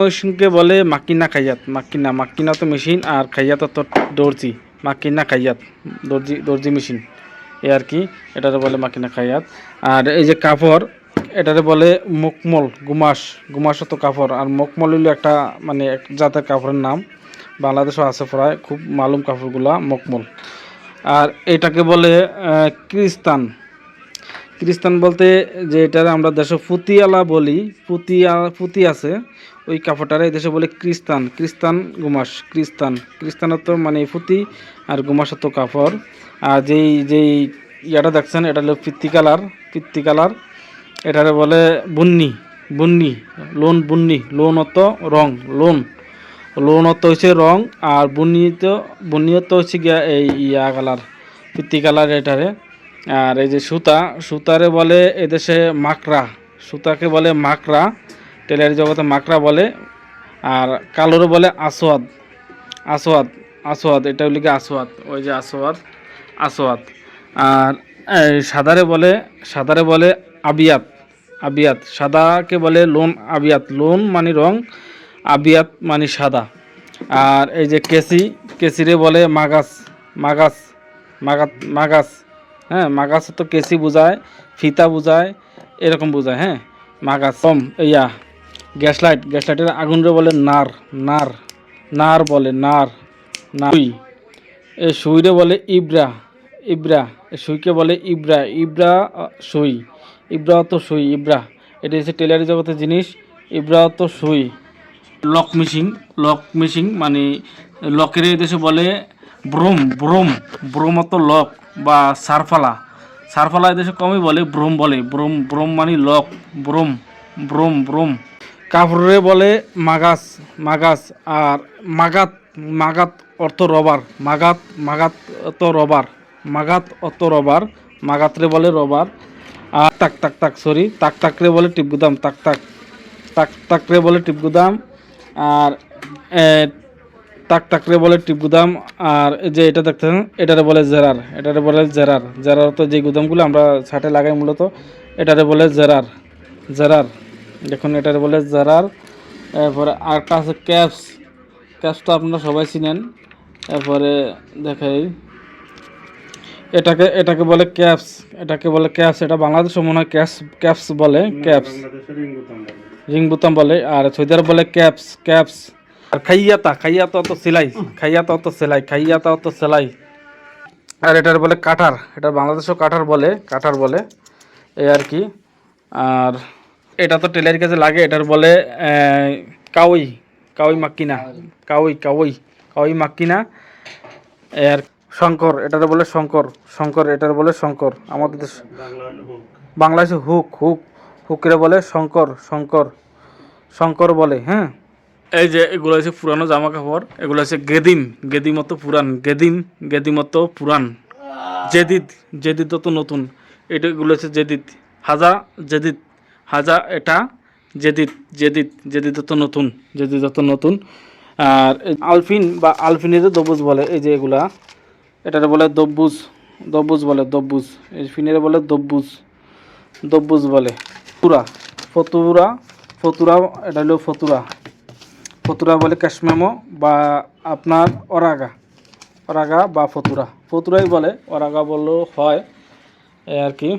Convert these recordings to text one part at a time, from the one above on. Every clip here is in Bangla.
মেশিনকে বলে মাকিনা খাইয়াত মাকিনা মাকিনা তো মেশিন আর খাইয়াত তো দর্জি মাকিনা খাইয়াত দর্জি দর্জি মেশিন। এ আর কি এটারে বলে মাকিনা খাইয়াত। আর এই যে কাপড় এটারে বলে মকমল গুমাস গুমাস তো কাপড় আর মকমল হইল একটা মানে এক জাতের কাপড়ের নাম। বাংলাদেশও আছে প্রায় খুব মালুম কাপড়গুলা মকমল। আর এটাকে বলে আহ, ক্রিস্তান। বলতে যে এটার আমরা দেশে পুতিয়ালা বলি পুতিয়া পুতি আছে। ওই কাপড়টারে দেশে বলে খ্রিস্টান খ্রিস্টান গুমাস খ্রিস্টান খ্রিস্টানের তো মানে পুতি আর গুমাসের তো কাপড়। আর যেই যেই ইয়াটা দেখছেন, এটা হলো পিত্তি কালার পিত্তি কালার। এটারে বলে বুন্নি বুন্নি, লোন বুন্নি লোন অত রং, লোন। লোন অত হচ্ছে রং আর বুনিয়ত বুনিয়ত হচ্ছে গিয়া এই ইয়া কালার পিত্তি কালার এটারে। আর এই যে সুতা, সুতারে বলে এদেশে মাকড়া, সুতাকে বলে মাকড়া। টেলারি জগতে মাকড়া বলে আর কালোরে বলে আসোয়াদ আসোয়াদ আসোয়াদ এটা কি আসোয়াদ ওই যে আসোয়াদ আসোয়াদ আর সাদারে বলে সাদারে বলে আবিয়াত আবিয়াত। সাদাকে বলে লোন, আবিয়াত। লোন মানে রং, আবিয়াত মানে সাদা। আর এই যে কেসি, কেসিরে বলে মাগাস মাগাস, মাগাত, মাগাস। হ্যাঁ মাগাস তো কেসি বোঝায়, ফিতা বোঝায়, এরকম বোঝায় হ্যাঁ মাগাস। কম ইয়া গ্যাস লাইট গ্যাস লাইটের আগুনরে বলে নার নার নার বলে নার সুই এ সুইরে বলে ইব্রা ইব্রা এ সুইকে বলে ইব্রা ইব্রা সুই। ইব্রা তো সুই, ইব্রা। এটা হচ্ছে টেলারি জগতের জিনিস, ইব্রা তো সুই। লক মিশিং লক মিশিং মানে লকের দেশে বলে ব্রোম ব্রোম অত লক বা সারফালা। সারফালা এই দেশে কমই বলে ব্রোম বলে। ব্রোম ব্রোম মানে লক, ব্রোম ব্রোম ব্রোম। কাপড়ে বলে মাগাস মাগাস আর মাগাত মাগাত অর্থ রবার, মাগাত মাগাত অত রবার, মাগাত অত রবার, মাগাতরে বলে রবার আর তাক তাক তাক সরি তাক, তাকরে বলে টিপগুদাম, তাক তাক তাক, তাকরে বলে টিপগুদাম আর তাক, তাকরে বলে টিপগুদাম আর যে এটা দেখতেছেন, এটারে বলে জেরার, এটারে বলে জেরার জেরার তো যে গুদামগুলো আমরা ছাটে লাগাই মূলত, এটারে বলে জেরার জেরার। দেখুন এটার বলে জারার এরপরে আর আছে ক্যাপস। ক্যাপস তো আপনারা সবাই চিনেন। এরপরে দেখাই। এটাকে এটাকে বলে ক্যাপস। এটাকে বলে ক্যাপস এটা বাংলাদেশে মনে হয় ক্যাপস ক্যাপস বলে ক্যাপস। রিং বুতাম বলে। আর সৌদিয়ার বলে ক্যাপস ক্যাপস। আর খাইয়াতা খাইয়াতা অত সেলাই খাইয়াতা অত সেলাই খাইয়াতা অত সেলাই। আর এটার বলে কাঠার এটা বাংলাদেশেও কাঠার বলে কাঠার বলে এই আর কি। আর এটা তো টেলের কাছে লাগে, এটার বলে কাউই কাউই মাক্কিনা, কাউই কাউই কাউই মাক্কিনা। আর শঙ্কর, এটারে বলে শঙ্কর শঙ্কর, এটার বলে শঙ্কর। আমাদের দেশ- বাংলাদেশে হুক হুক, হুকরে বলে শঙ্কর শঙ্কর শঙ্কর বলে হ্যাঁ? এই যে এগুলো হচ্ছে পুরানো জামা কাপড় এগুলো হচ্ছে গেদিম গেদিম মতো পুরান গেদিম গেদিম মতো পুরান জেদিদ জেদিদ তো নতুন এটা এগুলো হচ্ছে জেদিদ, হাজা জেদিদ। হাজা এটা জেদিদ জেদিদ জেদিদ তো নতুন, জেদিদ তো নতুন। আর আলফিন বা আলফিনের দবুজ বলে, এই যে এগুলা, এটারে বলে দব্বুজ দব্বুজ বলে দব্বুজ এই ফিনের বলে দব্বুজ দব্বুজ বলে ফুরা ফতুরা ফতুরা, এটা হলো ফতুরা। ফতুরা বলে ক্যাশমেমো বা আপনার অরাগা অরাগা বা ফতুরা। ফতুরাই বলে, অরাগা বললেও হয় আর কি।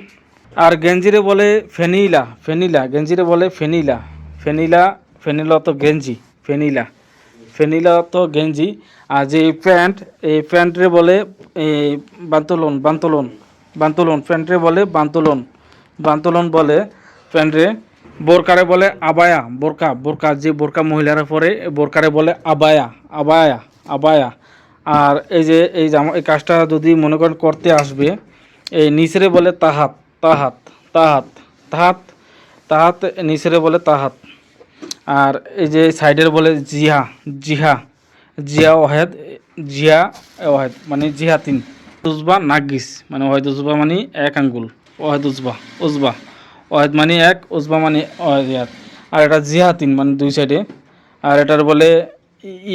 আর গেঞ্জিরে বলে ফেনিলা ফেনিলা, গেঞ্জিরে বলে ফেনিলা ফেনিলা ফেনিলা তো গেঞ্জি, ফেনিলা ফেনিলা তো গেঞ্জি। আর যে প্যান্ট, এই প্যান্টরে বলে বান্তলন বান্তলন বান্তলন, প্যান্টরে বলে বান্তলন বান্তলন বলে প্যান্টরে। বোরকারে বলে আবায়া, বোরকা বোরকা, যে বোরকা মহিলারা পরে, বোরকারে বলে আবায়া আবায়া আবায়া। আর এই যে, এই জামা, এই কাজটা যদি মনে করেন করতে আসবে, এই নিচরে বলে তাহাত তাহাত তাহাত তাহাত তাহাত নিচরে বলে তাহাত। আর এই যে সাইডের বলে জিহা জিহা, জিয়া ওয়াহেদ জিয়া ওয়াহেদ মানে জিহা তিন। উজবা, নাগিস মানে ওয়াহেদ উজবা মানে এক আঙ্গুল, ওয়াহেদ উজবা উজবা। ওয়াহেদ মানে এক, উজবা মানে ওয়াহেদ আর এটা জিহা তিন মানে দুই সাইডে। আর এটার বলে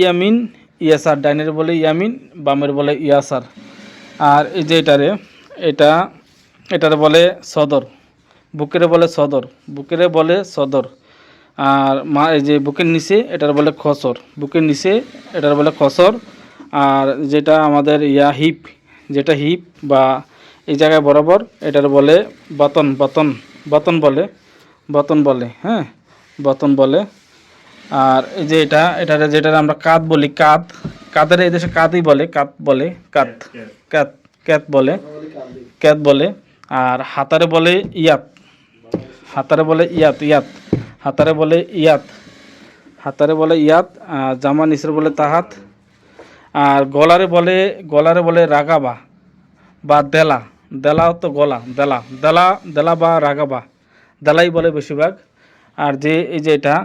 ইয়ামিন, ইয়াসার, ডাইনের বলে ইয়ামিন, বামের বলে ইয়াসার। আর এই যে এটারে, এটা এটারে বলে সদর। বুকেরে বলে সদর। বুকেরে বলে সদর। আর মা এই যে বুকের নিচে এটার বলে খসর। বুকের নিচে এটার বলে খসর। আর যেটা আমাদের ইয়া হিপ যেটা হিপ বা এই জায়গায় বরাবর এটার বলে বতন বতন বতন বলে বতন বলে হ্যাঁ? বতন বলে। আর এই যে এটা এটার যেটা আমরা কাত বলি কাত কাতের এই দেশে কাতই বলে কাত বলে কাত ক্যাত ক্যাত বলে ক্যাত বলে। আর হাতারে বলে ইয়াত। হাতারে বলে ইয়াত ইয়াত। হাতারে বলে ইয়াত। হাতারে বলে ইয়াত, আর জামা নিচের বলে তাহাত। আর গলারে বলে গলারে বলে রাগাবা বা দেলা। দেলা তো গলা, দেলা। দেলা দেলা বা রাগাবা। দেলাই বলে বেশিরভাগ। আর যে, এই যে এটা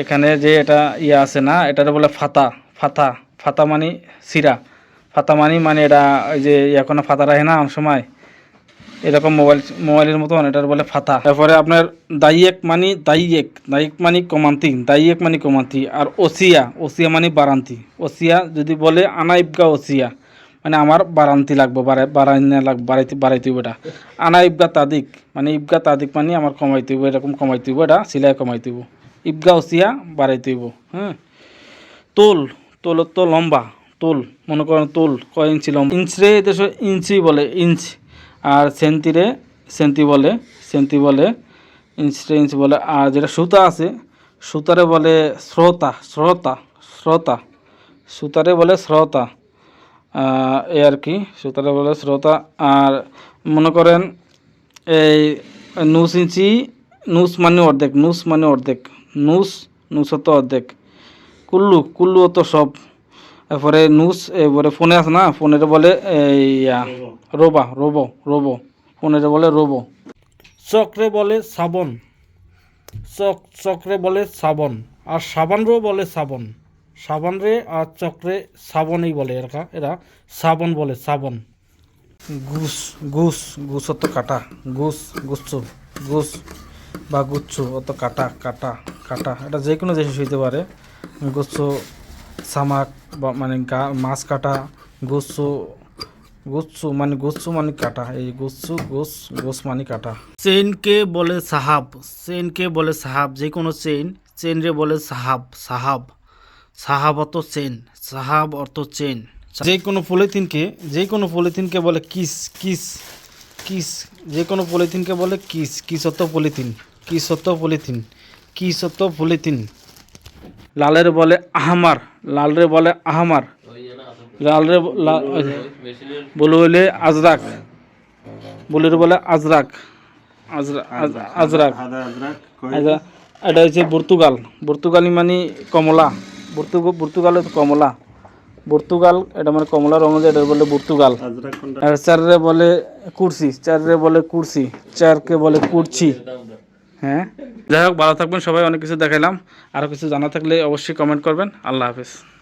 এখানে যে এটা ইয়ে আছে না, এটারে বলে ফাতা। ফাতা ফাতা মানে সিরা। ফাতা মানি মানে এটা ওই যে এখন ফাতা রাখে না অনেক সময়। এরকম মোবাইল, মোবাইলের মতন এটার বলে ফাতা তারপরে আপনার দাইয়েক মানি, দাইয়েক দাইয়েক মানি কমান্তি, দাইয়েক মানি কমান্তি, আর ওসিয়া ওসিয়া মানি বারান্তি। ওসিয়া যদি বলে আনা ইবগা ওসিয়া মানে আমার বারান্তি লাগবে বাড়াই বাড়াইনা লাগ বাড়াইতে বাড়াইতে হইব এটা। আনা ইবগা তাদিক মানে ইবগা তাদিক মানে আমার কমাইতে হইব, এরকম কমাইতে হইব এটা, সিলাই কমাইতে হইব। ইবগা ওসিয়া বাড়াইতে হইব হ্যাঁ। তোল তোল তো লম্বা, তোল, মনে করেন তোল, কয় ইঞ্চি লম্বা? ইঞ্চরে দেশে ইঞ্চি বলে, ইঞ্চ। আর সেন্তিরে সেন্তি বলে সেন্তি বলে ইঞ্চ বলে, আর যেটা সুতা আছে, সুতারে বলে শ্রোতা শ্রোতা শ্রোতা, সুতারে বলে শ্রোতা এই আর কি, সুতারে বলে শ্রোতা, আর মনে করেন এই নুস ইঞ্চি, নুস মানে অর্ধেক, নুস মানে অর্ধেক, নুস নুসত অর্ধেক, কুল্লু কুল্লু তো সব। এরপরে নুস এরপরে ফোনে আছে না? ফোনের বলে ইয়া, রোবা রোবো রোবো। ফোনের বলে রোবো। চক্রে বলে সাবন। চক চক্রে বলে সাবন। আর সাবানরেও বলে সাবন। সাবানরে আর চক্রে সাবনই বলে এরা এরা সাবন বলে সাবন। গুস গুস গুস অত কাটা। গুস গুচ্ছ গুস বা গুচ্ছ অত কাটা কাটা কাটা। এটা যে কোনো জিনিস হইতে পারে। গুচ্ছ সামাক বা মানে গা মাছ কাটা গুচ্ছ গুচ্ছু মানে গুচ্ছু মানে কাটা এই গুচ্ছু গোস গোস মানে কাটা। চেনকে বলে সাহাব? চেনকে বলে সাহাব? যে কোনো চেন চেন রে বলে সাহাব সাহাব। সাহাব অর্থ চেন সাহাব অর্থ চেন যে কোনো পলিথিনকে যে কোনো পলিথিনকে বলে কিস কিস কিস যে কোনো পলিথিনকে বলে কিস কিস অর্থ পলিথিন কিস অর্থ পলিথিন কিস অর্থ পলিথিন। লালের বলে আহমার। লালরে বলে আহমার। লালরে বলে বলে আজরাক। বলে বলে আজরাক। আজরা- আজ- আজরাক। এটা হচ্ছে পর্তুগাল। পর্তুগালি মানে কমলা। পর্তুগ পর্তুগালে কমলা। পর্তুগাল এটা মানে কমলা রঙ এটা বলে পর্তুগাল। আর চাররে বলে কুরসি। চাররে বলে কুরসি। চারকে বলে কুরছি হ্যাঁ? যাই হোক, ভালো থাকবেন সবাই, অনেক কিছু দেখাইলাম। আরও কিছু জানা থাকলে অবশ্যই কমেন্ট করবেন। আল্লাহ হাফিজ।